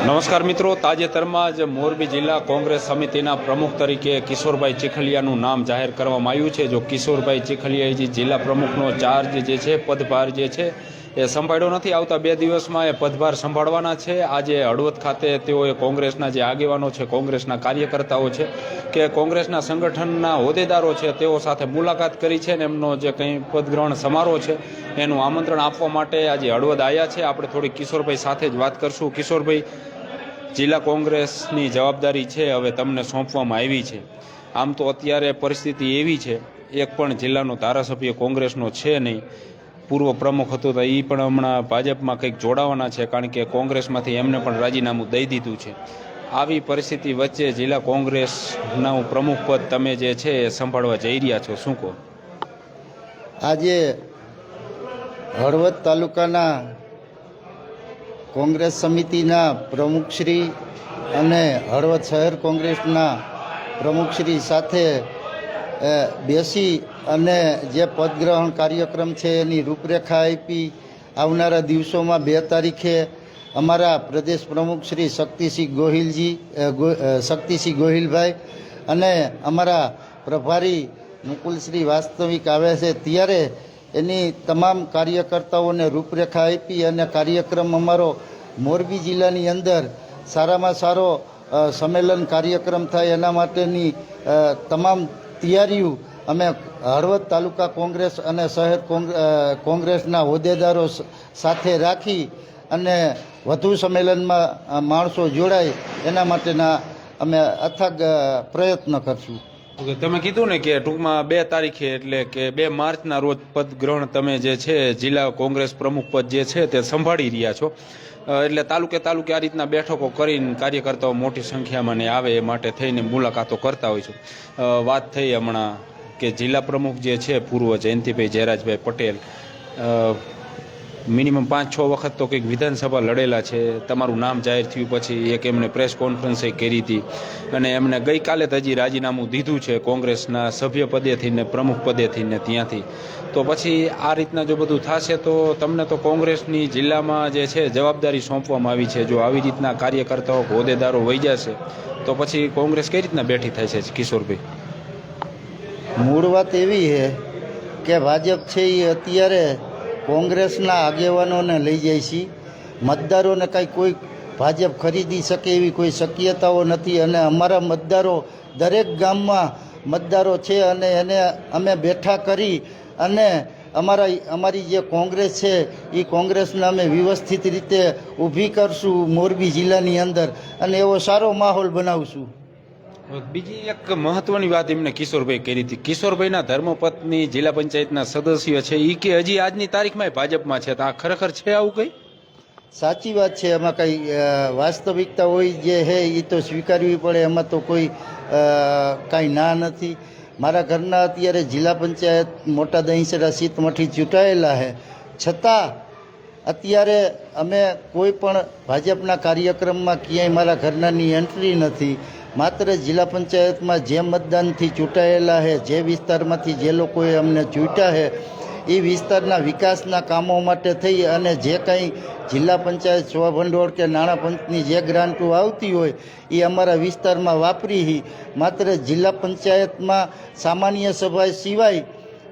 નમસ્કાર મિત્રો, તાજેતરમાં જ મોરબી જિલ્લા કોંગ્રેસ સમિતિના પ્રમુખ તરીકે કિશોરભાઈ ચીખલિયાનું નામ જાહેર કરવામાં આવ્યું છે. જો કિશોરભાઈ ચીખલિયાએ જે જિલ્લા પ્રમુખનો ચાર્જ જે છે, પદભાર જે છે એ સંભાળ્યો નથી. આવતા બે દિવસમાં એ પદભાર સંભાળવાના છે. આજે હળવદ ખાતે તેઓએ કોંગ્રેસના જે આગેવાનો છે, કોંગ્રેસના કાર્યકર્તાઓ છે કે કોંગ્રેસના સંગઠનના હોદ્દેદારો છે, તેઓ સાથે મુલાકાત કરી છે ને એમનો જે કંઈ પદગ્રહણ સમારોહ છે, એનું આમંત્રણ આપવા માટે આજે હળવદ આવ્યા છે. આપણે થોડી કિશોરભાઈ સાથે જ વાત કરશું. કિશોરભાઈ, જિલ્લા કોંગ્રેસની જવાબદારી છે, હવે તમને સોંપવામાં આવી છે. આમ તો અત્યારે પરિસ્થિતિ એવી છે, એક પણ જિલ્લાનો ધારાસભ્ય કોંગ્રેસનો છે નહીં. પૂર્વ પ્રમુખ હતો, તો એ પણ હમણાં ભાજપમાં કંઈક જોડાવાના છે, કારણ કે કોંગ્રેસમાંથી એમને પણ રાજીનામું દઈ દીધું છે. આવી પરિસ્થિતિ વચ્ચે જિલ્લા કોંગ્રેસના પ્રમુખ પદ તમે જે છે એ સંભાળવા જઈ રહ્યા છો, શું કહો? આજે હળવદ તાલુકાના કોંગ્રેસ સમિતિના પ્રમુખશ્રી અને હળવદ શહેર કોંગ્રેસના પ્રમુખશ્રી સાથે બેસી અને જે પદગ્રહણ કાર્યક્રમ છે એની રૂપરેખા આપી આવનારા દિવસોમાં બે તારીખે અમારા પ્રદેશ પ્રમુખ શ્રી શક્તિસિંહ ગોહિલજી શક્તિસિંહ ગોહિલભાઈ અને અમારા પ્રભારી મુકુલશ્રી વાસ્તવિક આવે છે. ત્યારે એની તમામ કાર્યકર્તાઓને રૂપરેખા આપી અને કાર્યક્રમ અમારો મોરબી જિલ્લાની અંદર સારામાં સારો સંમેલન કાર્યક્રમ થાય એના માટેની તમામ તૈયારીઓ અમે હળવદ તાલુકા કોંગ્રેસ અને શહેર કોંગ- કોંગ્રેસના હોદ્દેદારો સાથે રાખી અને વધુ સંમેલનમાં માણસો જોડાય. એના માટેના અમે અથાગ પ્રયત્ન કરશું. ઓકે, તમે કીધું ને કે ટૂંકમાં બે તારીખે એટલે કે બે માર્ચના રોજ પદ ગ્રહણ તમે જે છે, જિલ્લા કોંગ્રેસ પ્રમુખ પદ જે છે તે સંભાળી રહ્યા છો. એટલે તાલુકે તાલુકે આ રીતના બેઠકો કરીને કાર્યકર્તાઓ મોટી સંખ્યામાં ને આવે એ માટે થઈને મુલાકાતો કરતા હોય છે. વાત થઈ હમણાં કે જિલ્લા પ્રમુખ જે છે, પૂર્વ જયંતિભાઈ જયરાજભાઈ પટેલ. મિનિમમ પાંચ છ વખત તો કંઈક વિધાનસભા લડેલા છે. તમારું નામ જાહેર થયું પછી એક એમને પ્રેસ કોન્ફરન્સ કરી હતી. અને એમને ગઈકાલે જ હજી રાજીનામું દીધું છે કોંગ્રેસના સભ્ય પદેથી ને પ્રમુખ પદેથી ને ત્યાંથી. તો પછી આ રીતના જો બધું થશે તો તમને તો કોંગ્રેસની જિલ્લામાં જે છે જવાબદારી સોંપવામાં આવી છે. જો આવી રીતના કાર્યકર્તાઓ હોદ્દેદારો વહી જશે, તો પછી કોંગ્રેસ કઈ રીતના બેઠી થાય છે કિશોરભાઈ? મૂળ વાત એવી છે કે ભાજપ છે એ અત્યારે કોંગ્રેસના આગેવાનોને લઈ જાય છે. મતદારોને કાંઈ કોઈ ભાજપ ખરીદી શકે એવી કોઈ શક્યતાઓ નથી અને અમારા મતદારો દરેક ગામમાં મતદારો છે અને એને અમે બેઠા કરી અને અમારા અમારી જે કોંગ્રેસ છે એ કોંગ્રેસને અમે વ્યવસ્થિત રીતે ઊભી કરશું મોરબી જિલ્લાની અંદર અને એવો સારો માહોલ બનાવશું. બીજી એક મહત્વની વાત એમને કિશોરભાઈ કરી હતી. કિશોરભાઈના ધર્મપત્ની, જિલ્લા પંચાયતના સદસ્ય છે. એ કે હજી આજની તારીખમાં ભાજપમાં છે. તો આ ખરેખર છે આવું કંઈ? સાચી વાત છે. એમાં કંઈ વાસ્તવિકતા હોય જે છે એ તો સ્વીકારવી પડે. એમાં તો કોઈ કાંઈ ના નથી. મારા ઘરના અત્યારે જિલ્લા પંચાયત મોટા દહીંસરા સીતમઠી ચૂંટાયેલા છે છતાં, અત્યારે અમે કોઈ પણ ભાજપના કાર્યક્રમમાં ક્યાંય મારા ઘરનાની એન્ટ્રી નથી. માત્ર જિલ્લા પંચાયતમાં જે મતદાનથી ચૂંટાયેલા છે જે વિસ્તારમાંથી જે લોકોએ અમને ચૂંટ્યા છે એ વિસ્તારના વિકાસના કામો માટે થઈ અને જે કંઈ જિલ્લા પંચાયત સ્વભંડોળ કે નાણાં પંચની જે ગ્રાન્ટો આવતી હોય, એ અમારા વિસ્તારમાં વાપરી માત્ર જિલ્લા પંચાયતમાં સામાન્ય સભા સિવાય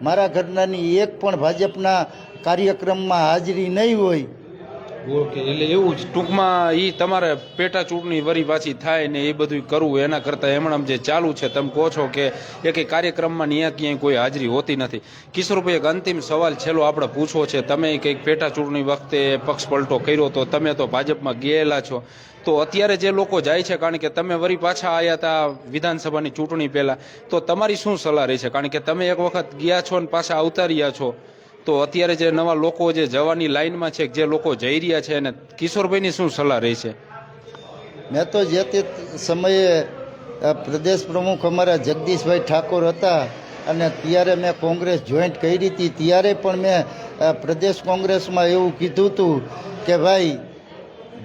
મારા ઘરનાની એક પણ ભાજપના કાર્યક્રમમાં હાજરી નહીં હોય. ઓકે, એટલે એવું જ, ટૂંકમાં એ તમારે પેટા ચૂંટણી વરી પાછી થાય ને એ બધું કરવું, એના કરતાં હમણાં જે ચાલુ છે, તમે કહો છો કે એક કાર્યક્રમમાં ન્યા ક્યાંય કોઈ હાજરી હોતી નથી. કિશોરભાઈ એક અંતિમ સવાલ છેલ્લો આપણે પૂછવો છે, તમે કંઈક પેટા ચૂંટણી વખતે પક્ષ પલટો કર્યો તો તમે તો ભાજપમાં ગયેલા છો. તો અત્યારે જે લોકો જાય છે, કારણ કે તમે વરી પાછા આવ્યા હતા વિધાનસભાની ચૂંટણી પહેલાં, તો તમારી શું સલાહ રહી છે? કારણ કે તમે એક વખત ગયા છો ને પાછા આવતા રહ્યા છો. તો અત્યારે જે નવા લોકો જે જવાની લાઈનમાં છે, જે લોકો જઈ રહ્યા છે અને કિશોરભાઈની શું સલાહ રહી છે? મેં તો જે તે સમયે પ્રદેશ પ્રમુખ અમારા જગદીશભાઈ ઠાકોર હતા અને ત્યારે મેં કોંગ્રેસ જોઈન્ટ કરી હતી, ત્યારે પણ મેં પ્રદેશ કોંગ્રેસમાં એવું કીધું હતું કે ભાઈ,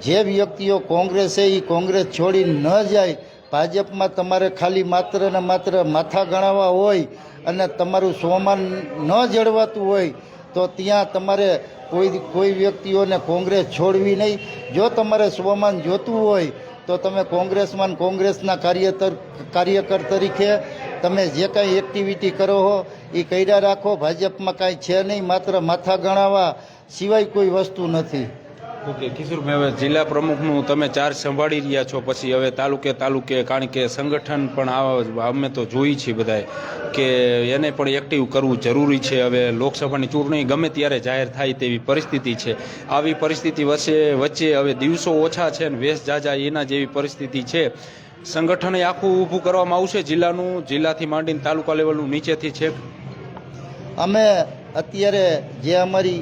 જે વ્યક્તિઓ કોંગ્રેસ એ કોંગ્રેસ છોડી ન જાય, ભાજપમાં તમારે ખાલી માત્ર ને માત્ર માથા ગણાવવા હોય અને તમારું સ્વમાન ન જળવાતું હોય તો ત્યાં તમારે કોઈ કોઈ વ્યક્તિઓને કોંગ્રેસ છોડવી નહીં. જો તમારે સ્વમાન જોતું હોય તો તમે કોંગ્રેસમાં કોંગ્રેસના કાર્યતર, કાર્યકર તરીકે તમે જે કાંઈ એક્ટિવિટી કરો હો, એ કર્યા રાખો. ભાજપમાં કાંઈ છે નહીં, માત્ર માથા ગણાવવા સિવાય કોઈ વસ્તુ નથી. ઓકે કિશોરભાઈ હવે જિલ્લા પ્રમુખનું તમે ચાર્જ સંભાળી રહ્યા છો, પછી હવે તાલુકે તાલુકે કારણ કે સંગઠન પણ આવા અમે તો જોઈ છીએ બધાએ કે એને પણ એક્ટિવ કરવું જરૂરી છે. હવે લોકસભાની ચૂંટણી ગમે ત્યારે જાહેર થાય તેવી પરિસ્થિતિ છે. આવી પરિસ્થિતિ વચ્ચે વચ્ચે હવે દિવસો ઓછા છે ને વેશ જાજા એના જેવી પરિસ્થિતિ છે. સંગઠન આખું ઊભું કરવામાં આવશે જિલ્લાનું, જિલ્લાથી માંડીને તાલુકા લેવલનું નીચેથી છે અમે અત્યારે જે અમારી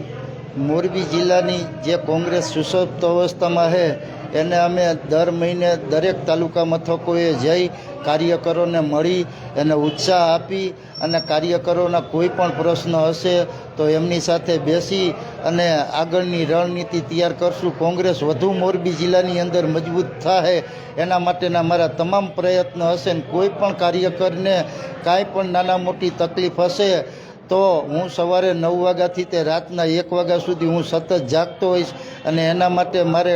મોરબી જિલ્લાની જે કોંગ્રેસ સુસપ્ત અવસ્થામાં છે, એને અમે દર મહિને દરેક તાલુકા મથકોએ જઈ કાર્યકરોને મળી એને ઉત્સાહ આપી અને કાર્યકરોના કોઈ પણ પ્રશ્ન હશે તો એમની સાથે બેસી અને આગળની રણનીતિ તૈયાર કરશું. કોંગ્રેસ વધુ મોરબી જિલ્લાની અંદર મજબૂત થાય એના માટેના મારા તમામ પ્રયત્ન હશે ને કોઈ પણ કાર્યકરને કાંઈ પણ નાના મોટી તકલીફ હશે તો હું સવારે નવ વાગ્યાથી તે રાતના એક વાગ્યા સુધી હું સતત જાગતો હોઈશ અને એના માટે મારે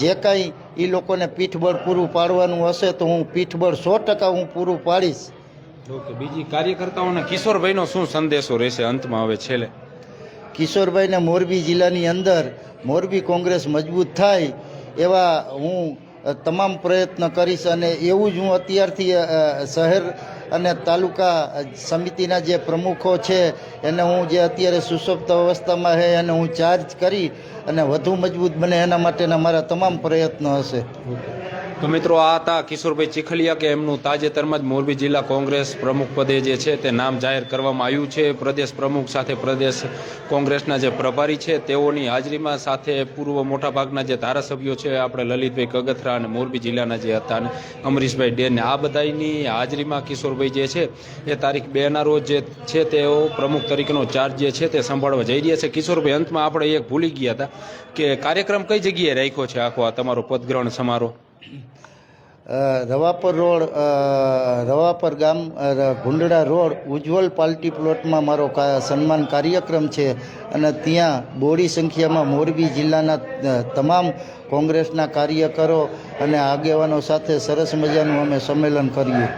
જે કાંઈ એ લોકોને પીઠબળ પૂરું પાડવાનું હશે તો હું પીઠબળ સો ટકા હું પૂરું પાડીશ. ઓકે બીજી કાર્યકર્તાઓને કિશોરભાઈનો શું સંદેશો રહેશે? અંતમાં હવે છેલ્લે. કિશોરભાઈને મોરબી જિલ્લાની અંદર મોરબી કોંગ્રેસ મજબૂત થાય એવા હું તમામ પ્રયત્ન કરીશ અને એવું જ હું અત્યારથી શહેર અને તાલુકા સમિતિના જે પ્રમુખો છે, એને હું જે અત્યારે સુસપ્ત અવસ્થામાં છે, એને હું ચાર્જ કરી અને વધુ મજબૂત બને એના માટેના મારા તમામ પ્રયત્નો હશે. તો મિત્રો આ હતા કિશોરભાઈ ચીખલિયા કે એમનું તાજેતરમાં જ મોરબી જિલ્લા કોંગ્રેસ પ્રમુખ પદે જે છે તે નામ જાહેર કરવામાં આવ્યું છે. પ્રદેશ પ્રમુખ સાથે પ્રદેશ કોંગ્રેસના જે પ્રભારી છે તેઓની હાજરીમાં સાથે પૂર્વ મોટાભાગના જે ધારાસભ્યો છે આપણે લલિતભાઈ કગથરા અને મોરબી જિલ્લાના જે હતા અને અમરીશભાઈ ડેન આ બધાની હાજરીમાં કિશોરભાઈ જે છે એ તારીખ બેના રોજ જે છે તેઓ પ્રમુખ તરીકેનો ચાર્જ જે છે તે સંભાળવા જઈ રહ્યા છે. કિશોરભાઈ, અંતમાં આપણે એક ભૂલી ગયા હતા કે કાર્યક્રમ કઈ જગ્યાએ રાખ્યો છે? આખો આ તમારો પદગ્રહણ સમારોહ? રવાપર રોડ રવાપર ગામ અ, ગુંડડા રોડ ઉજ્જવલ પાર્ટી પ્લોટમાં મારો સન્માન કાર્યક્રમ છે અને ત્યાં બોડી સંખ્યામાં મોરબી જિલ્લાના તમામ કોંગ્રેસના કાર્યકરો અને આગેવાનો સાથે સરસ મજાનું અમે સંમેલન કર્યું.